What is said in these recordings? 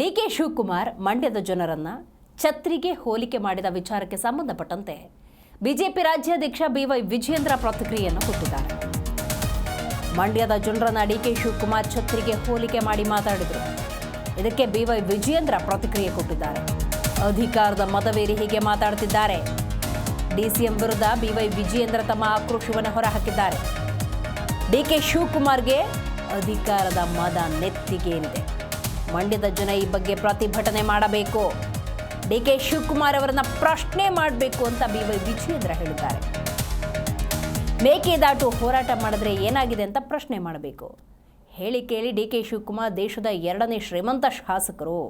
DK Shivakumar ಮಂಡ್ಯದ ಜನರನ್ನ ಛತ್ರಿಗೆ ಹೋಲಿಕೆ ಮಾಡಿದ ವಿಚಾರಕ್ಕೆ ಸಂಬಂಧಪಟ್ಟಂತೆ ಬಿಜೆಪಿ ರಾಜ್ಯಾಧ್ಯಕ್ಷ ಬಿವೈ ವಿಜಯೇಂದ್ರ ಪ್ರತಿಕ್ರಿಯೆಯನ್ನು ಕೊಟ್ಟಿದ್ದಾರೆ. ಮಂಡ್ಯದ ಜನರನ್ನ ಡಿಕೆ ಶಿವಕುಮಾರ್ ಛತ್ರಿಗೆ ಹೋಲಿಕೆ ಮಾಡಿ ಮಾತಾಡಿದರು. ಇದಕ್ಕೆ ಬಿವೈ ವಿಜಯೇಂದ್ರ ಪ್ರತಿಕ್ರಿಯೆ ಕೊಟ್ಟಿದ್ದಾರೆ. ಅಧಿಕಾರದ ಮತವೇರಿ ಹೀಗೆ ಮಾತಾಡುತ್ತಿದ್ದಾರೆ ಡಿಸಿಎಂ ವಿರುದ್ಧ ಬಿವೈ ವಿಜಯೇಂದ್ರ ತಮ್ಮ ಆಕ್ರೋಶವನ್ನು ಹೊರಹಾಕಿದ್ದಾರೆ. ಡಿಕೆ ಶಿವಕುಮಾರ್ಗೆ ಅಧಿಕಾರದ ಮದ ನೆತ್ತಿಗೇರಿದೆ ಮಂಡ್ಯದ ಜನ ಈ ಬಗ್ಗೆ ಪ್ರತಿಭಟನೆ ಮಾಡಬೇಕು. ಡಿ ಕೆ ಶಿವಕುಮಾರ್ ಅವರನ್ನ ಪ್ರಶ್ನೆ ಮಾಡಬೇಕು ಅಂತ ಬಿವೈ ವಿಜಯೇಂದ್ರ ಹೇಳಿದ್ದಾರೆ. ಮೇಕೆದಾಟು ಹೋರಾಟ ಮಾಡಿದ್ರೆ ಏನಾಗಿದೆ ಅಂತ ಪ್ರಶ್ನೆ ಮಾಡಬೇಕು. ಹೇಳಿ ಕೇಳಿ ಡಿ ಕೆ ಶಿವಕುಮಾರ್ ದೇಶದ ಎರಡನೇ ಶ್ರೀಮಂತ ಶಾಸಕರು.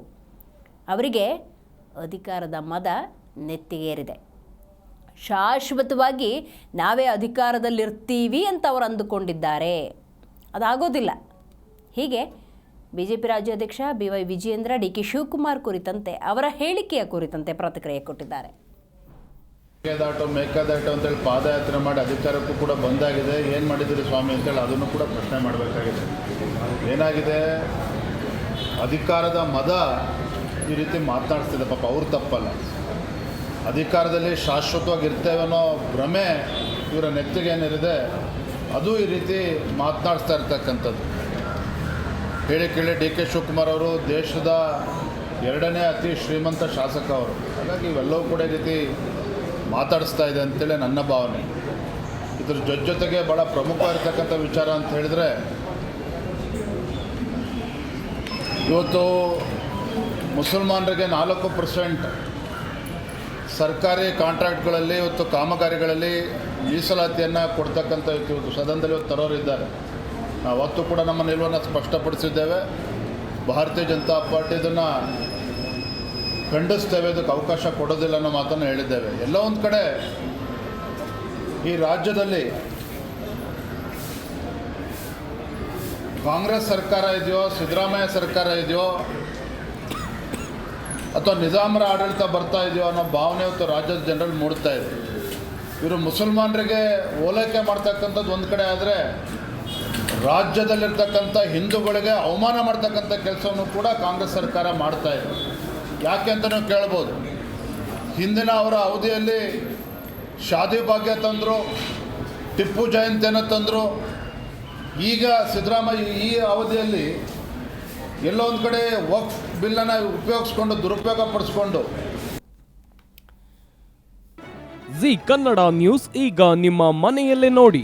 ಅವರಿಗೆ ಅಧಿಕಾರದ ಮದ ನೆತ್ತಿಗೇರಿದೆ. ಶಾಶ್ವತವಾಗಿ ನಾವೇ ಅಧಿಕಾರದಲ್ಲಿರ್ತೀವಿ ಅಂತ ಅವರು ಅಂದುಕೊಂಡಿದ್ದಾರೆ. ಅದಾಗೋದಿಲ್ಲ. ಹೀಗೆ ಬಿ ಜೆ ಪಿ ರಾಜ್ಯಾಧ್ಯಕ್ಷ B Y Vijayendra D K Shivakumar ಕುರಿತಂತೆ ಅವರ ಹೇಳಿಕೆಯ ಕುರಿತಂತೆ ಪ್ರತಿಕ್ರಿಯೆ ಕೊಟ್ಟಿದ್ದಾರೆ. ಮೇಕೆದಾಟು ಮೇಕೆದಾಟು ಅಂತೇಳಿ ಪಾದಯಾತ್ರೆ ಮಾಡಿ ಅಧಿಕಾರಕ್ಕೂ ಕೂಡ ಬಂದಾಗಿದೆ. ಏನು ಮಾಡಿದ್ದೀರಿ ಸ್ವಾಮಿ ಅಂತೇಳಿ ಅದನ್ನು ಕೂಡ ಪ್ರಶ್ನೆ ಮಾಡಬೇಕಾಗಿದೆ. ಏನಾಗಿದೆ? ಅಧಿಕಾರದ ಮದ ಈ ರೀತಿ ಮಾತನಾಡ್ತಿದೆ ಪಾಪ ಅವ್ರು ತಪ್ಪಲ್ಲ. ಅಧಿಕಾರದಲ್ಲಿ ಶಾಶ್ವತವಾಗಿ ಇರ್ತೇವೆ ಅನ್ನೋ ಭ್ರಮೆ ಇವರ ನೆತ್ತಿಗೆ ಏನಿದೆ, ಅದು ಈ ರೀತಿ ಮಾತನಾಡಿಸ್ತಾ ಇರ್ತಕ್ಕಂಥದ್ದು. ಹೇಳಿ ಕೇಳಿ ಡಿ ಕೆ ಶಿವಕುಮಾರ್ ಅವರು ದೇಶದ ಎರಡನೇ ಅತಿ ಶ್ರೀಮಂತ ಶಾಸಕ ಅವರು. ಹಾಗಾಗಿ ಇವೆಲ್ಲವೂ ಕೂಡ ರೀತಿ ಮಾತಾಡಿಸ್ತಾ ಇದೆ ಅಂತೇಳಿ ನನ್ನ ಭಾವನೆ. ಇದ್ರ ಜೊತೆ ಜೊತೆಗೆ ಭಾಳ ಪ್ರಮುಖವಾಗಿರ್ತಕ್ಕಂಥ ವಿಚಾರ ಅಂತ ಹೇಳಿದ್ರೆ, ಇವತ್ತು ಮುಸಲ್ಮಾನರಿಗೆ ನಾಲ್ಕು ಪರ್ಸೆಂಟ್ ಸರ್ಕಾರಿ ಕಾಂಟ್ರಾಕ್ಟ್ಗಳಲ್ಲಿ ಇವತ್ತು ಕಾಮಗಾರಿಗಳಲ್ಲಿ ಮೀಸಲಾತಿಯನ್ನು ಕೊಡ್ತಕ್ಕಂಥ ಇವತ್ತು ಸದನದಲ್ಲಿ ಇವತ್ತು ತರೋರಿದ್ದಾರೆ. ನಾವು ಅವತ್ತು ಕೂಡ ನಮ್ಮ ನಿಲುವನ್ನು ಸ್ಪಷ್ಟಪಡಿಸಿದ್ದೇವೆ. ಭಾರತೀಯ ಜನತಾ ಪಾರ್ಟಿ ಇದನ್ನು ಖಂಡಿಸ್ತೇವೆ ಅದಕ್ಕೆ ಅವಕಾಶ ಕೊಡೋದಿಲ್ಲ ಅನ್ನೋ ಮಾತನ್ನು ಹೇಳಿದ್ದೇವೆ. ಎಲ್ಲ ಒಂದು ಕಡೆ ಈ ರಾಜ್ಯದಲ್ಲಿ ಕಾಂಗ್ರೆಸ್ ಸರ್ಕಾರ ಇದೆಯೋ, ಸಿದ್ದರಾಮಯ್ಯ ಸರ್ಕಾರ ಇದೆಯೋ, ಅಥವಾ ನಿಜಾಮರ ಆಡಳಿತ ಬರ್ತಾ ಇದೆಯೋ ಅನ್ನೋ ಭಾವನೆ ಇವತ್ತು ರಾಜ್ಯದ ಜನರಲ್ಲಿ ಮೂಡ್ತಾ ಇದೆ. ಇವರು ಮುಸಲ್ಮಾನರಿಗೆ ಓಲೈಕೆ ಮಾಡ್ತಕ್ಕಂಥದ್ದು ಒಂದು ಕಡೆ ಆದರೆ ರಾಜ್ಯದಲ್ಲಿರ್ತಕ್ಕಂಥ ಹಿಂದೂಗಳಿಗೆ ಅವಮಾನ ಮಾಡ್ತಕ್ಕಂಥ ಕೆಲಸವನ್ನು ಕೂಡ ಕಾಂಗ್ರೆಸ್ ಸರ್ಕಾರ ಮಾಡ್ತಾ ಇದೆ. ಯಾಕೆ ಅಂತ ಕೇಳ್ಬೋದು. ಹಿಂದಿನ ಅವರ ಅವಧಿಯಲ್ಲಿ ಶಾದಿ ಭಾಗ್ಯ ತಂದರು, ಟಿಪ್ಪು ಜಯಂತಿಯನ್ನು ತಂದರು. ಈಗ ಸಿದ್ದರಾಮಯ್ಯ ಈ ಅವಧಿಯಲ್ಲಿ ಎಲ್ಲೋ ಒಂದು ಕಡೆ ವಕ್ ಬಿಲ್ಲನ್ನು ಉಪಯೋಗಿಸ್ಕೊಂಡು, ದುರುಪಯೋಗ ಪಡಿಸ್ಕೊಂಡು. ಜಿ ಕನ್ನಡ ನ್ಯೂಸ್ ಈಗ ನಿಮ್ಮ ಮನೆಯಲ್ಲೇ ನೋಡಿ.